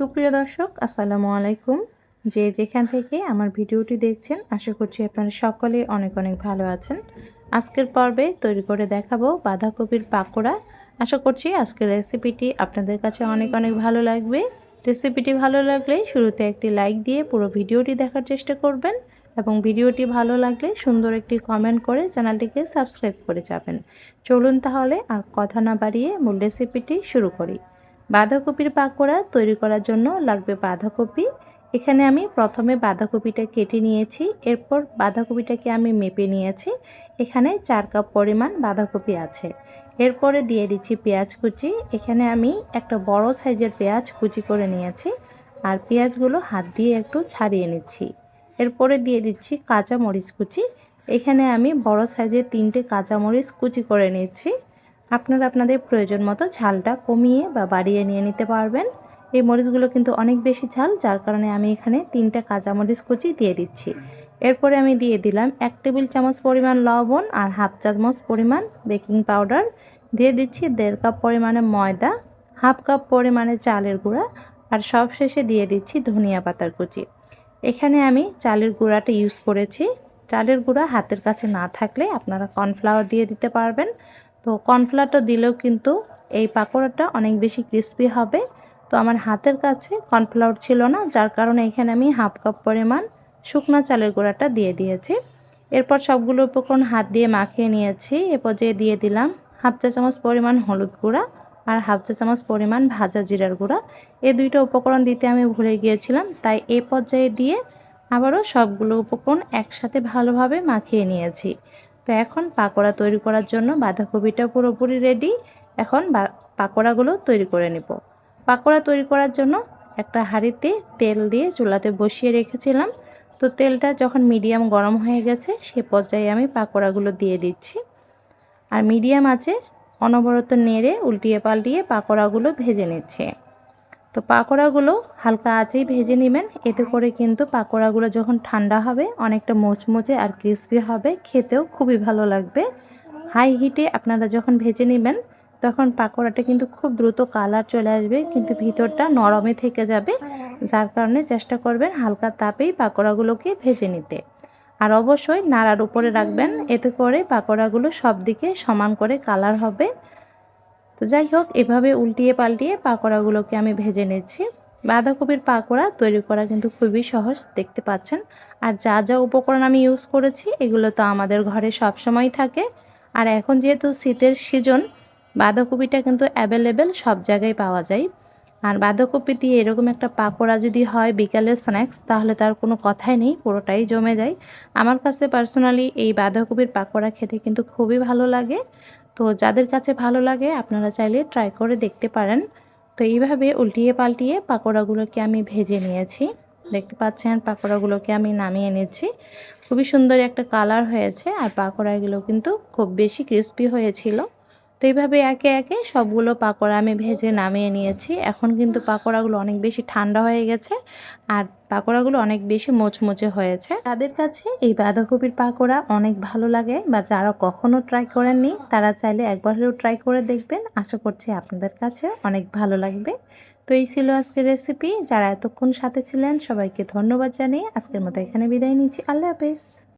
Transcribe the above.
সুপ্রিয় দর্শক, আসসালামু আলাইকুম। যে যেখান থেকে আমার ভিডিওটি দেখছেন, আশা করছি আপনারা সকলে অনেক অনেক ভালো আছেন। আজকের পর্বে তৈরি করে দেখাবো বাঁধাকপির পাকোড়া। আশা করছি আজকের রেসিপিটি আপনাদের কাছে অনেক অনেক ভালো লাগবে। রেসিপিটি ভালো লাগলে শুরুতে একটি লাইক দিয়ে পুরো ভিডিওটি দেখার চেষ্টা করবেন এবং ভিডিওটি ভালো লাগলে সুন্দর একটি কমেন্ট করে চ্যানেলটিকে সাবস্ক্রাইব করে যাবেন। চলুন তাহলে আর কথা না বাড়িয়ে মূল রেসিপিটি শুরু করি। বাঁধাকপির পাকোড়া তৈরি করার জন্য লাগবে বাঁধাকপি। এখানে আমি প্রথমে বাঁধাকপিটা কেটে নিয়েছি, এরপর বাঁধাকপিটাকে আমি মেপে নিয়েছি। এখানে চার কাপ পরিমাণ বাঁধাকপি আছে। এরপরে দিয়ে দিচ্ছি পেঁয়াজ কুচি। এখানে আমি একটা বড় সাইজের পেঁয়াজ কুচি করে নিয়েছি আর পেঁয়াজগুলো হাত দিয়ে একটু ছাড়িয়ে নিচ্ছি। এরপরে দিয়ে দিচ্ছি কাঁচা মরিচ কুচি। এখানে আমি বড় সাইজের তিনটে কাঁচামরিচ কুচি করে নিচ্ছি আপনারা আপনাদের প্রয়োজন মতো ঝালটা কমিয়ে বা বাড়িয়ে নিয়ে নিতে পারবেন। এই মরিচগুলো কিন্তু অনেক বেশি ঝাল, যার কারণে আমি এখানে তিনটা কাঁচামরিচ কুচি দিয়ে দিচ্ছি। এরপরে আমি দিয়ে দিলাম এক টেবিল চামচ পরিমাণ লবণ আর হাফ চামচ পরিমাণ বেকিং পাউডার। দিয়ে দিচ্ছি দেড় কাপ পরিমাণে ময়দা, হাফ কাপ পরিমাণে চালের গুঁড়া আর সব শেষে দিয়ে দিচ্ছি ধনিয়া পাতার কুচি। এখানে আমি চালের গুঁড়াটা ইউজ করেছি। চালের গুঁড়া হাতের কাছে না থাকলে আপনারা কর্নফ্লাওয়ার দিয়ে দিতে পারবেন। তো কর্নফ্লাওয়ারটা দিলেও কিন্তু এই পাকোড়াটা অনেক বেশি ক্রিস্পি হবে। তো আমার হাতের কাছে কর্নফ্লাওয়ার ছিল না, যার কারণে এখানে আমি হাফ কাপ পরিমাণ শুকনো চালের গুঁড়াটা দিয়ে দিয়েছি। এরপর সবগুলো উপকরণ হাত দিয়ে মাখিয়ে নিয়েছি। এ পর্যায়ে দিয়ে দিলাম হাফ চা চামচ পরিমাণ হলুদ গুঁড়া আর হাফ চা চামচ পরিমাণ ভাজা জিরার গুঁড়া। এই দুইটা উপকরণ দিতে আমি ভুলে গিয়েছিলাম, তাই এ পর্যায়ে দিয়ে আবারও সবগুলো উপকরণ একসাথে ভালোভাবে মাখিয়ে নিয়েছি। তো এখন পাকোড়া তৈরি করার জন্য বাঁধাকপিটা পুরোপুরি রেডি এখন পাকোড়াগুলো তৈরি করে নিব। পাকোড়া তৈরি করার জন্য একটা হাঁড়িতে তেল দিয়ে চুলাতে বসিয়ে রেখেছিলাম। তো তেলটা যখন মিডিয়াম গরম হয়ে গেছে, সে পর্যায়ে আমি পাকোড়াগুলো দিয়ে দিচ্ছি। আর মিডিয়াম আছে, অনবরত নেড়ে উল্টিয়ে পাল্টিয়ে পাকোড়াগুলো ভেজে নিচ্ছে। তো পাকোড়াগুলো হালকা আঁচেই ভেজে নেবেন। এতে করে কিন্তু পাকোড়াগুলো যখন ঠান্ডা হবে, অনেকটা মোচমোচে আর ক্রিসপি হবে, খেতেও খুবই ভালো লাগবে। হাই হিটে আপনারা যখন ভেজে নেবেন, তখন পাকোড়াটা কিন্তু খুব দ্রুত কালার চলে আসবে, কিন্তু ভিতরটা নরমে থেকে যাবে। যার কারণে চেষ্টা করবেন হালকা তাপেই পাকোড়াগুলোকে ভেজে নিতে। আর অবশ্যই নাড়ার উপরে রাখবেন, এতে করে পাকোড়াগুলো সব দিকে সমান করে কালার হবে। তো যাই হোক, এভাবে উল্টিয়ে পাল্টিয়ে পাকোড়াগুলোকে আমি ভেজে নিচ্ছি। বাঁধাকপির পাকোড়া তৈরি করা কিন্তু খুবই সহজ, দেখতে পাচ্ছেন। আর যা যা উপকরণ আমি ইউজ করেছি, এগুলো তো আমাদের ঘরে সব সময় থাকে। আর এখন যেহেতু শীতের সিজন বাঁধাকপিটা কিন্তু অ্যাভেলেবেল সব জায়গায় পাওয়া যায়। আর বাঁধাকপি দিয়ে এরকম একটা পাকোড়া যদি হয় বিকালের স্ন্যাক্স তাহলে তার কোনো কথাই নেই, পুরোটাই জমে যায়। আমার কাছে পার্সোনালি এই বাঁধাকপির পাকোড়া খেতে কিন্তু খুবই ভালো লাগে। তো যাদের কাছে ভালো লাগে, আপনারা চাইলে ট্রাই করে দেখতে পারেন। তো এইভাবে উল্টিয়ে পাল্টিয়ে পাকোড়াগুলোকে আমি ভেজে নিয়েছি। দেখতে পাচ্ছেন, পাকোড়াগুলোকে আমি নামিয়ে নিয়েছি খুবই সুন্দর একটা কালার হয়েছে, আর পাকোড়াগুলো কিন্তু খুব বেশি ক্রিস্পি হয়েছিল। তো এইভাবে একে একে সবগুলো পাকোড়া আমি ভেজে নামিয়ে নিয়েছি। এখন কিন্তু পাকোড়াগুলো অনেক বেশি ঠান্ডা হয়ে গেছে আর পাকোড়াগুলো অনেক বেশি মোচমোচে হয়েছে। তাদের কাছে এই বাঁধাকপির পাকোড়া অনেক ভালো লাগে বা যারা কখনো ট্রাই করেননি তারা চাইলে একবার ট্রাই করে দেখবেন। আশা করছি আপনাদের কাছে অনেক ভালো লাগবে। তো এই ছিল আজকের রেসিপি যারা এতক্ষণ সাথে ছিলেন সবাইকে ধন্যবাদ জানিয়ে আজকের মতো এখানে বিদায় নিচ্ছি। আল্লাহ হাফেজ।